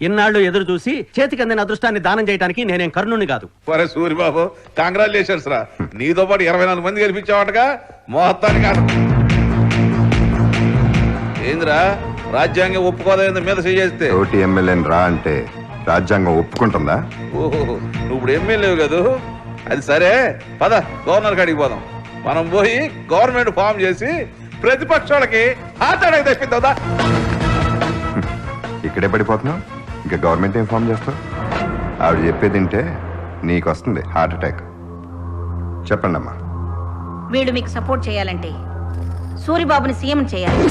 ఇన్నాళ్ళు ఎదురు చూసి చేతికి అందిన అదృష్టాన్ని దానం చేయడానికి నేనేం కర్ణుని కాదు. ఒరే సూరిబాబు కంగ్రాచులేషన్స్ రా. నీతో పాటు ఇరవై నాలుగు మంది గెలిపించావాటగా? మొత్తానికి కాదు. ఏందిరా రాజ్యాంగం ఒప్పుకోదైంది మీద చేస్తే? తోటి ఎమ్మెల్యేని రా అంటే రాజ్యాంగం ఒప్పుకుంటుందా? ఓహో నువ్వు ఇప్పుడు ఎమ్మెల్యే కదా? అది సరే పద గవర్నర్ కాడికి పోదాం. మనం పోయి గవర్నమెంట్ ఫామ్ చేసి ప్రతిపక్షాలకి హార్ట్ అటాక్ తెప్పిద్దా ఇక్కడే పడిపోతున్నావు? ఇంకా గవర్నమెంట్ ఫామ్ చేస్తావు? ఆవిడ చెప్పేది వింటే నీకు వస్తుంది హార్ట్ అటాక్. చెప్పండి అమ్మా వీడు మీకు సపోర్ట్ చేయాలంటే సూరిబాబుని సీఎం చేయాలి.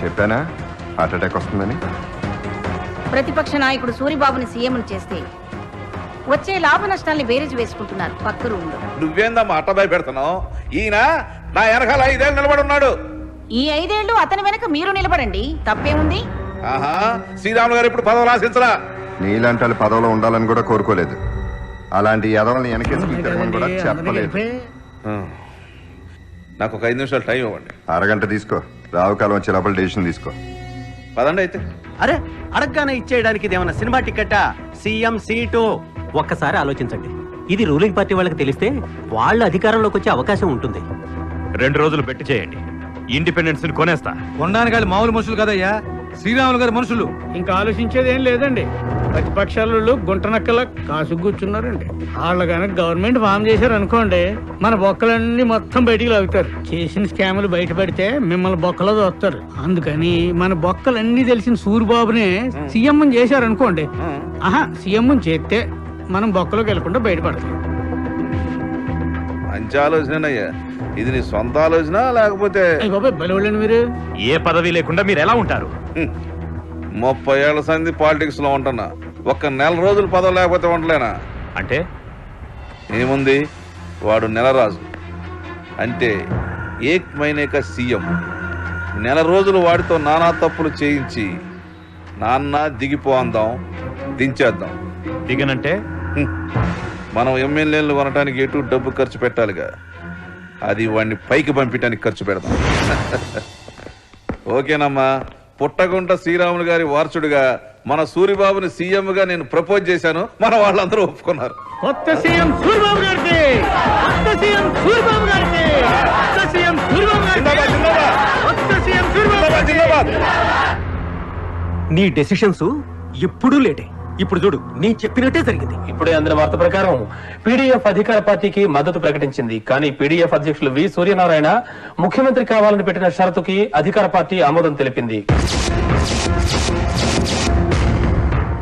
చెప్పానా? హార్ట్ అటాక్ వస్తుందని? ప్రతిపక్ష నాయకుడు సూరిబాబుని సీఎం చేస్తే వచ్చే లాభ నష్టాల్ని బేరేజ్ వేసుకుంటున్నారు పక్క రూమ్లో. నువ్వేందమ్మా అట్టబాయి పెడుతున్నావు ఈయన నా వెనకాల ఐదేళ్ళు నిలబడి ఉన్నాడు. ఈ ఐదేళ్ళు అతని వెనక మీరు నిలబడండి. తప్పేముంది? ఆహా శ్రీరాములు గారు ఇప్పుడు పదవి రాసించరా నీలాంటి వాళ్ళు పదవిలో ఉండాలని కూడా కోరుకోలేదు. అలాంటి యదవల్ని వెనకేసుకుని తిరగమని కూడా చెప్పలేదు. నాకు ఒక ఐదు నిమిషాలు టైం ఇవ్వండి. అరగంట తీసుకో. రావుకాలం వచ్చే లోపల డెసిషన్ తీసుకో. పదండి అయితే. అరే అడగగానే ఇచ్చేయడానికి ఇదేమన్నా సినిమా టికెట్టా సీఎం సీటు. ఒక్కసారి ఆలోచించండి. ఇది రూలింగ్ పార్టీ వాళ్ళకి తెలిస్తే వాళ్ళు అధికారంలోకి వచ్చే అవకాశం ఉంటుంది. రెండు రోజులు పెట్టి చేయండి. ఇండిపెండెన్స్ని కొనేస్తా. కొండానికి వాళ్ళు మామూలు మనుషులు కదయ్యా? శ్రీరాములు గారి మనుషులు. ఇంకా ఆలోచించేది ఏం లేదండి. ప్రతిపక్షాలు గుంటనక్కల కాసు కూర్చున్నారండి. వాళ్ళు కనుక గవర్నమెంట్ ఫామ్ చేశారు అనుకోండి మన బొక్కలన్నీ మొత్తం బయటికి లాగుతారు. చేసిన స్కాములు బయటపడితే మిమ్మల్ని బొక్కలో చూస్తారు అందుకని మన బొక్కలన్నీ తెలిసిన సూరిబాబునే సీఎం చేశారు అనుకోండి ఆహా సీఎం చేస్తే మనం బొక్కలోకి వెళ్ళకుండా బయటపడతాం మంచి ఆలోచన ఇది నీ సొంత ఆలోచన లేకపోతే బాబాయ్ మీరు. ఏ పదవి లేకుండా మీరు ఎలా ఉంటారు. ముప్పై ఏళ్ళ సంది పాలిటిక్స్లో ఉంటున్నా. ఒక్క నెల రోజులు పదవి లేకపోతే ఉండలేనా? అంటే? ఏముంది? వాడు నెలరాజు. అంటే ఏక్ మైనేక సీఎం. నెల రోజులు వాడితో నానా తప్పులు చేయించి నాన్న దిగిపో అందాం దించేద్దాం. దిగనంటే. మనం ఎమ్మెల్యేలు కొనడానికి ఎటు డబ్బు ఖర్చు పెట్టాలిగా? అది వాడిని పైకి పంపించడానికి ఖర్చు పెడదాం. ఓకేనమ్మా. పుట్టగుంట శ్రీరాములు గారి వారసుడిగా మన సూరిబాబుని సీఎం గా నేను ప్రపోజ్ చేశాను. మన వాళ్ళందరూ ఒప్పుకున్నారు. కొత్త సీఎం సూరిబాబు గారికి కొత్త సీఎం సూరిబాబు గారికి కొత్త సీఎం సూరిబాబు జిందాబాద్, గారికి జిందాబాద్. కొత్త సీఎం సూరిబాబు జిందాబాద్, గారికి జిందాబాద్. నీ డెసిషన్స్ ఎప్పుడూ లేటే. ఇప్పుడు చూడు నీ చెప్పినట్టే జరిగింది. ఇప్పుడే అందిన వార్త ప్రకారం పీడీఎఫ్ అధికార పార్టీకి మద్దతు ప్రకటించింది. కానీ పీడీఎఫ్ అధ్యక్షులు వి సూర్యనారాయణ ముఖ్యమంత్రి కావాలని పెట్టిన షరతుకి అధికార పార్టీ ఆమోదం తెలిపింది.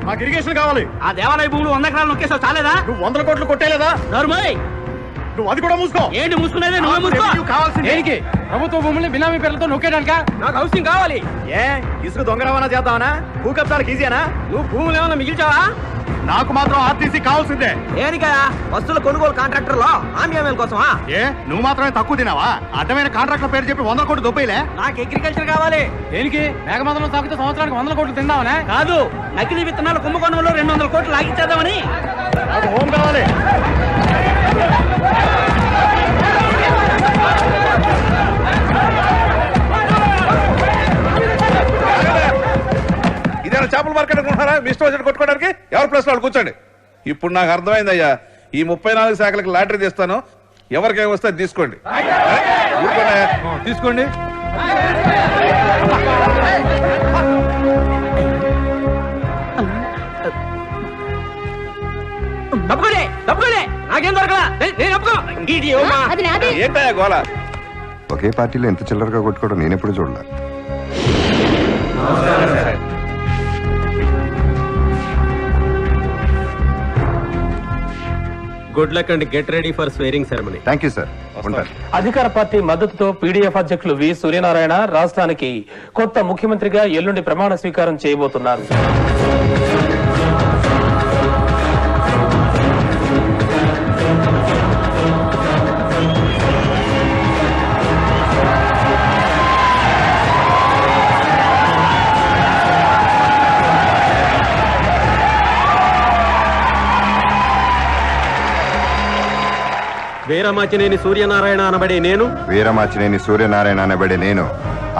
మాకు ఇరిగేషన్ కావాలి. ఆ దేవాలయ భూములు వంద ఎకరాలు నొక్కేసావు చాలేదా? నువ్వు వందల కోట్లు కొట్టేలేదా నరుమోయ్! నువ్వు అది కూడా మూసుకో. ఏంటి మూసుకునేది? నువ్వే మూసుకో. కావాల్సింది. దేనికి? ప్రభుత్వ భూముల్ని బినామీ పేర్లతో నొక్కేయడానిక? నాకు హౌసింగ్ కావాలి. ఏ? ఇసుక దొంగ రవాణా చేద్దామనా? భూకబ్జాలకు ఈజీనా నువ్వు భూములు ఏమైనా మిగిల్చావా? నాకు మాత్రం ఆర్టీసీ కావాల్సిందే. దేనికయా వస్తువుల కొనుగోలు కాంట్రాక్టర్లో హామీ కోసమా? ఏ? నువ్వు మాత్రమే తక్కువ తినావా? అడ్డమైన కాంట్రాక్టర్ పేరు చెప్పి వంద కోట్లు దొబ్బైలే? నాకు అగ్రికల్చర్ కావాలి. దేనికి? మేఘమందలం సాగుతూ సంవత్సరానికి వందల కోట్లు తిందామనే? కాదు నకిలీ విత్తనాలు కుంభకోణంలో రెండు వందల కోట్లు లాగించేద్దామని. నాకు హోమ్ కావాలి. ఇదేనా చేపల మార్కెట్ అనుకుంటున్నారా? ఇష్టం వచ్చినట్టు కొట్టుకోవడానికి? ఎవరి ప్లేస్ వాళ్ళు కూర్చోండి. ఇప్పుడు నాకు అర్థమైందయ్యా. ఈ ముప్పై నాలుగు శాఖలకు లాటరీ తీస్తాను. ఎవరికేం వస్తే అది తీసుకోండి. తీసుకోండి. తప్పుకోలే తప్పుకోలే నాకేం దొరకలా? నేను ఒప్పుకో ఇది ఇవ్వమ్మా. అది నాదే. ఏంటయ్యా గోల? ఒకే పార్టీలో ఎంత చిల్లరగా కొట్టుకోవడం నేను ఎప్పుడు చూడలే. Good luck and get ready for swearing ceremony. Thank you sir. అధికార పార్టీ మద్దతుతో పీడీఎఫ్ అధ్యక్షులు వి సూర్యనారాయణ రాష్ట్రానికి కొత్త ముఖ్యమంత్రిగా ఎల్లుండి ప్రమాణ స్వీకారం చేయబోతున్నారు. వీరమాచినేని సూర్యనారాయణ అనబడే నేను? వీరమాచినేని సూర్యనారాయణ అనబడే నేను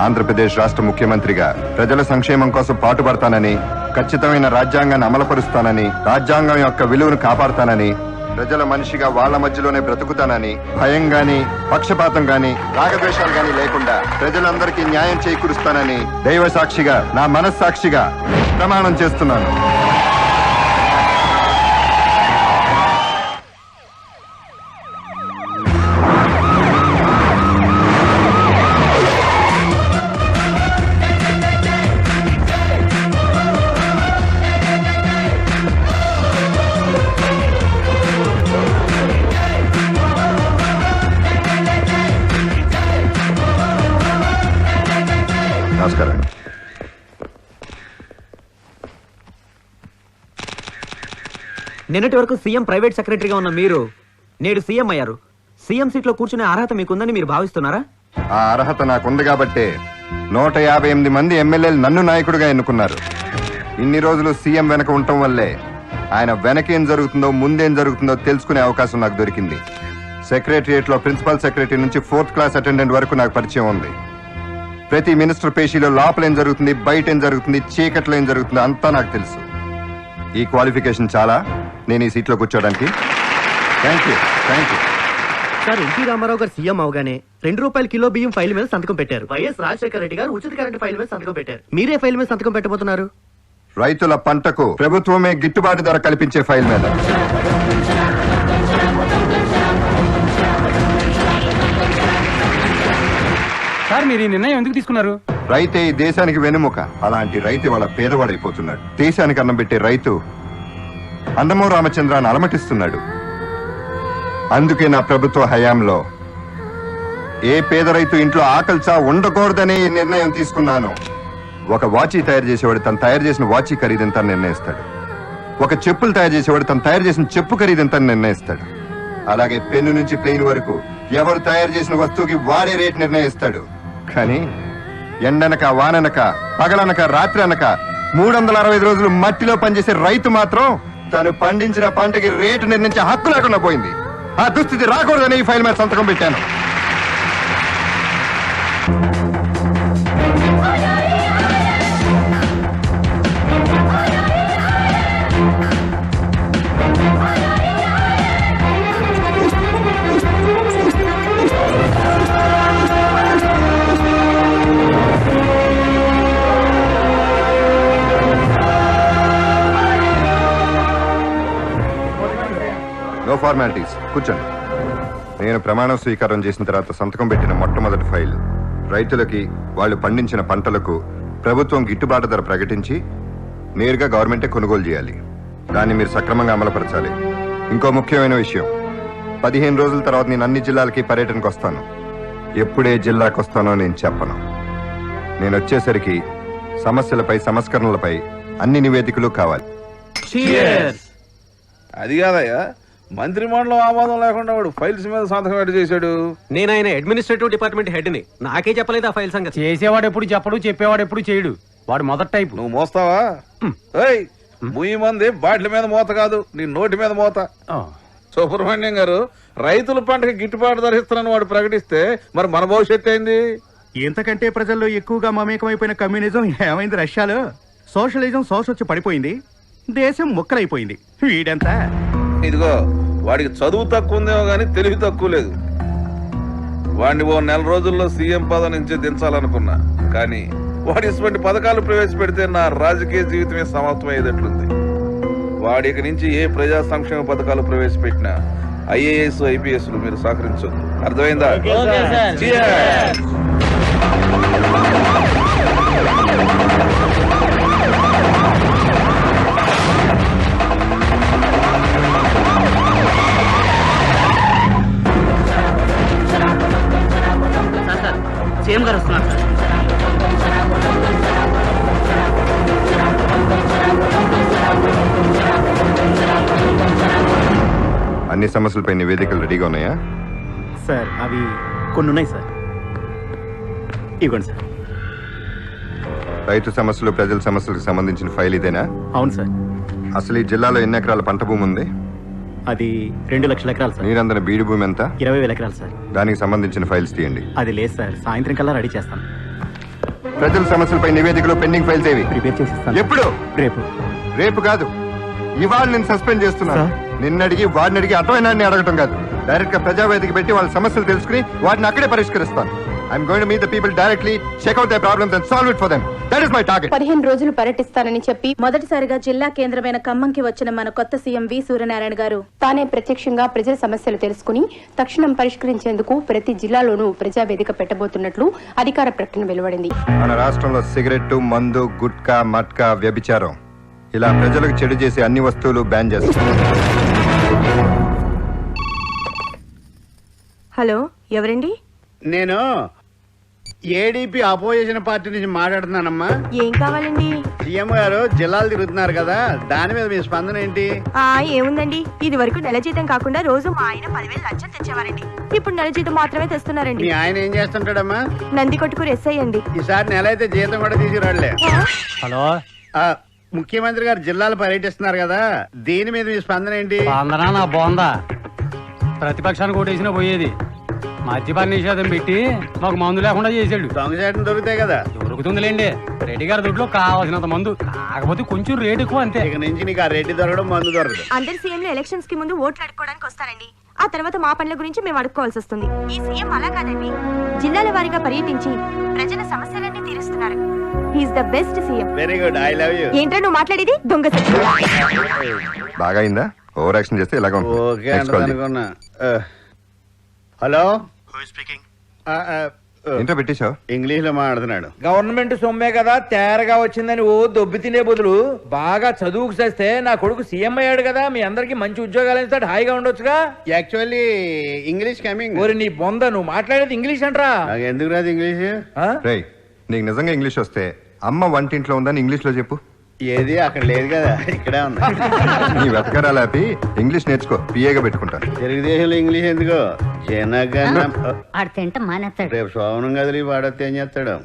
ఆంధ్రప్రదేశ్ రాష్ట్ర ముఖ్యమంత్రిగా ప్రజల సంక్షేమం కోసం పాటుపడతానని ఖచ్చితమైన రాజ్యాంగాన్ని అమలుపరుస్తానని రాజ్యాంగం యొక్క విలువను కాపాడతానని ప్రజల మనిషిగా వాళ్ళ మధ్యలోనే బ్రతుకుతానని భయం గాని పక్షపాతం గాని రాగద్వేషాలు గాని లేకుండా ప్రజలందరికీ న్యాయం చేకూరుస్తానని దైవ సాక్షిగా నా మనస్సాక్షిగా ప్రమాణం చేస్తున్నాను. నమస్కారం. నిన్నటి వరకు సీఎం ప్రైవేట్ సెక్రటరీగా ఉన్న మీరు నేడు సీఎం అయ్యారు. సీఎం సీట్లో కూర్చునే అర్హత మీకుందని మీరు భావిస్తున్నారా? ఆ అర్హత నాకుంది కాబట్టే నూట యాభై ఎనిమిది మంది ఎమ్మెల్యేలు నన్ను నాయకుడిగా ఎన్నుకున్నారు. ఇన్ని రోజులు సీఎం వెనక ఉండటం వల్లే ఆయన వెనకేం జరుగుతుందో ముందేం జరుగుతుందో తెలుసుకునే అవకాశం నాకు దొరికింది. సెక్రటరియట్లో ప్రిన్సిపల్ సెక్రటరీ నుంచి ఫోర్త్ క్లాస్ అటెండెంట్ వరకు నాకు పరిచయం ఉంది. ప్రతి మినిస్టర్ పేషీలో లోపల ఏం జరుగుతుంది బయట ఏం జరుగుతుంది చీకట్లో ఏం జరుగుతుంది అంతా నాకు తెలుసు. ఈ క్వాలిఫికేషన్ చాలా. నేను ఈ సీట్లో కూర్చోడానికి. Thank you thank you sir NT Rama Rao గారు సీఎం అవగానే రెండు రూపాయల కిలో బియ్యం ఫైల్ మీద సంతకం పెట్టారు. వైఎస్ రాజశేఖర రెడ్డి గారు ఉచిత కరెంట్ ఫైల్ మీద సంతకం పెట్టారు. మీరే ఫైల్ మీద సంతకం పెట్టబోతున్నారు? రైతుల పంటకు ప్రభుత్వమే గిట్టుబాటు ధర కల్పించే ఫైల్ మీద. మీరు ఈ నిర్ణయం ఎందుకు తీసుకున్నారు? రైతే ఈ దేశానికి వెనుముక అలాంటి రైతు వాళ్ళ పేదవాడైపోతున్నాడు. దేశానికి అన్నం పెట్టే రైతు అన్నమో రామచంద్రాన్ని అలమటిస్తున్నాడు. అందుకే నా ప్రభుత్వ హయాంలో ఏ పేద రైతు ఇంట్లో ఆకలిచా ఉండకూడదనే ఈ నిర్ణయం తీసుకున్నాను. ఒక వాచి తయారు చేసేవాడు తను తయారు చేసిన వాచి ఖరీదెంత నిర్ణయిస్తాడు. ఒక చెప్పులు తయారు చేసేవాడు తను తయారు చేసిన చెప్పు ఖరీదెంత నిర్ణయిస్తాడు. అలాగే పెన్ను నుంచి ప్లేన్ వరకు ఎవరు తయారు చేసిన వస్తువుకి వాడే రేట్ నిర్ణయిస్తాడు. కానీ ఎండనక వాననక పగలనక రాత్రి అనక మూడు వందల అరవై ఐదు రోజులు మట్టిలో పనిచేసే రైతు మాత్రం తను పండించిన పంటకి రేటు నిర్ణయించే హక్కు లేకుండా పోయింది. ఆ దుస్థితి రాకూడదని ఈ ఫైల్ మీద సంతకం పెట్టాను. ఫార్మాలిటీస్ కూర్చోండి. నేను ప్రమాణ స్వీకారం చేసిన తర్వాత సంతకం పెట్టిన మొట్టమొదటి ఫైల్. రైతులకి వాళ్ళు పండించిన పంటలకు ప్రభుత్వం గిట్టుబాటు ధర ప్రకటించి నేరుగా గవర్నమెంటే కొనుగోలు చేయాలి. దాన్ని మీరు సక్రమంగా అమలుపరచాలి. ఇంకో ముఖ్యమైన విషయం. పదిహేను రోజుల తర్వాత నేను అన్ని జిల్లాలకి పర్యటనకు వస్తాను. ఎప్పుడే జిల్లాకు వస్తానో నేను చెప్పను. నేను వచ్చేసరికి సమస్యలపై సంస్కరణలపై అన్ని నివేదికలు కావాలి. అది కాదయ్యా. మంత్రి మండలం ఆమోదం లేకుండా వాడు ఫైల్స్ మీద సంతకం ఎట్ట చేశాడు? నేను ఆయన అడ్మినిస్ట్రేటివ్ డిపార్ట్మెంట్ హెడ్ని నాకే చెప్పలేదు ఆ ఫైల్ సంగతి? చేసేవాడు ఎప్పుడు చెప్పడు చెప్పేవాడు ఎప్పుడు చేయడు. వాడు మొదటి టైపు. నువ్వు మోస్తావా? ఏయ్ ముయ్యి మంది బాట్ల మీద మోత కాదు నీ నోటి మీద మోత. సుబ్రహ్మణ్యం గారు రైతుల పంటకి గిట్టుబాటు ధర ఇస్తున్నాను వాడు ప్రకటిస్తే మరి మన భవిష్యత్తు ఏంది? ఇంతకంటే ప్రజల్లో ఎక్కువగా మమేకమైపోయిన కమ్యూనిజం ఏమైంది రష్యాలో? సోషలిజం సోష వచ్చి పడిపోయింది. దేశం ముక్కలైపోయింది. వీడంతా? ఇదిగో వాడికి చదువు తక్కువ ఉందేమో కానీ తెలివి తక్కువ లేదు. వాడిని ఓ నెల రోజుల్లో సీఎం పదవి నుంచి దించాలనుకున్నా కానీ వాడి ఇటువంటి పథకాలు ప్రవేశపెడితే నా రాజకీయ జీవితమే సమాప్తమయ్యేటట్లుంది. వాడి ఇక నుంచి ఏ ప్రజా సంక్షేమ పథకాలు ప్రవేశపెట్టినా ఐఏఎస్ ఐపీఎస్లు మీరు సహకరించొద్దు. అర్థమైందా? Cheers! సీఎం గారు వస్తున్నారు. సార్ అన్ని సమస్యలపై నివేదికలు రెడీగా ఉన్నాయా? సార్ అవి కొన్ని ఉన్నాయి సార్. ఇవ్వండి సార్. రైతు సమస్యలు ప్రజల సమస్యలకు సంబంధించిన ఫైల్ ఇదేనా? అవును సార్. అసలు ఈ జిల్లాలో ఎన్ని ఎకరాల పంట భూమి ఉంది? అది రెండు లక్షల ఎకరాలు సార్. నీరందన బీడు భూమి ఎంత? ఇరవై వేల ఎకరాలు సార్. దానికి సంబంధించిన ఫైల్స్ తీయండి. అది లేదు సార్. సాయంత్రం కల్లా రెడీ చేస్తాను ప్రజల సమస్యలపై నివేదికలో పెండింగ్ ఫైల్స్ ఏవి? ప్రిపేర్ చేసి ఇస్తాను ఎప్పుడు? రేపు. రేపు కాదు. ఇవాళ నేను సస్పెండ్ చేస్తున్నాను. నిన్నడిగి వాడిని అడిగి అర్థమైన అడగటం కాదు. డైరెక్ట్గా ప్రజావేదిక పెట్టి వాళ్ళ సమస్యలు తెలుసుకుని వాటిని అక్కడే పరిష్కరిస్తాను. I'm going to meet the people directly check out the problems and solve it for them that is my target పదిహేను రోజులు పర్యటిస్తానని చెప్పి మొదటిసారిగా జిల్లా కేంద్రమైన ఖమ్మంకి వచ్చిన మన కొత్త సీఎం వి సూర్యనారాయణ గారు. తానే ప్రత్యక్షంగా ప్రజల సమస్యలు తెలుసుకుని తక్షణం పరిష్కరించేందుకు ప్రతి జిల్లాలోనూ ప్రజావేదిక పెట్టబోతున్నట్లు అధికార ప్రకటన వెలువడింది. మన రాష్ట్రంలో సిగరెట్ మందు గుట్కా మట్కా వ్యభిచారం. ఇలా ప్రజలకు చెడు చేసే అన్ని వస్తువులు బ్యాన్ చేస్తాం హలో ఎవరండి? నేను ఏడీపీ అపోజిషన్ పార్టీ నుంచి మాట్లాడుతున్నానమ్మా. ఏం కావాలండి? సీఎం గారు జిల్లాలు తిరుగుతున్నారు కదా దాని మీద మీ స్పందన ఏంటి? ఆ ఏముందండి? ఇది వరకు నెల జీతం కాకుండా రోజు మా ఆయన పదివేలు లంచం తెచ్చేవారండి. ఇప్పుడు నెల జీతం మాత్రమే తెస్తున్నారండి. మీ ఆయన ఏం చేస్తుంటాడమ్మా? నంది కొట్టుకుని ఎస్ఐ అండి. ఈసారి నెల అయితే జీతం కూడా తీసుకురాలే హలో? ఆ, ముఖ్యమంత్రి గారు జిల్లాలు పర్యటిస్తున్నారు కదా దీని మీద మీ స్పందన ఏంటి? బాందనా నా బాందా. ప్రతిపక్షానికి ఓటేసినా పోయేది. మద్యపాన నిషేధం పెట్టి మాకు మందు లేకుండా చేసాడు. దొంగచాటం దొరుకుతాయి కదా. దొరుకుతుందిలేండి. రెడ్డి గారి దొడ్లో కావాల్సినంత మందు. కాకపోతే కొంచెం రేట్ ఎక్కువ అంతే. ఇక నుంచి నీకు ఆ రెడ్డి దొరకడం మందు దొరకదు. అందరు సీఎంలు ఎలక్షన్స్కి ముందు ఓట్లు అడుక్కోవడానికి వస్తారండి. ఆ తర్వాత మా పనుల గురించి మేము అడుక్కోవాల్సి వస్తుంది. ఈ సీఎం అలా కాదండి. జిల్లాల వారీగా పర్యటించి ప్రజల సమస్యలన్నీ తీరుస్తున్నారు. He's the best CM. Very good I love you ఏంటో నువ్వు మాట్లాడేది? దొంగ. బాగా అయిందా? ఓవర్ యాక్షన్ చేస్తే ఇలాగ ఉంటుంది. ఓకే Next call చేయి. అనుకున్నా. హలో? ఏంటో పెట్టేశావు? ఇంగ్లీష్లో మాట్లాడుతున్నాడు. గవర్నమెంట్ సొమ్మే కదా తేరగా వచ్చిందని ఓ దొబ్బి తినే బదులు బాగా చదువుకు చేస్తే నా కొడుకు సీఎం అయ్యాడు కదా మీ అందరికి మంచి ఉద్యోగాలు ఇస్తాడు హాయిగా ఉండొచ్చుగా? యాక్చువల్లీ ఇంగ్లీష్ కమింగ్ ఓరి నీ బొంద నువ్వు మాట్లాడేది ఇంగ్లీష్ అంటరా. నాకు ఎందుకు రాదు ఇంగ్లీష్? రేయ్ నీకు నిజంగా ఇంగ్లీష్ వస్తే అమ్మ వంటింట్లో ఉందని ఇంగ్లీష్లో చెప్పు. ఏది అక్కడ లేదు కదా ఇక్కడే ఉంది. నీ వెతకరాలు ఆపి ఇంగ్లీష్ నేర్చుకో పిఏగా పెట్టుకుంటాను తెలుగుదేశంలో ఇంగ్లీష్ ఎందుకో? జనగణ ఆడు తింట మానేస్తాడు. రేపు సోమనం గదిలి వాడొస్తే ఏం చేస్తాడు?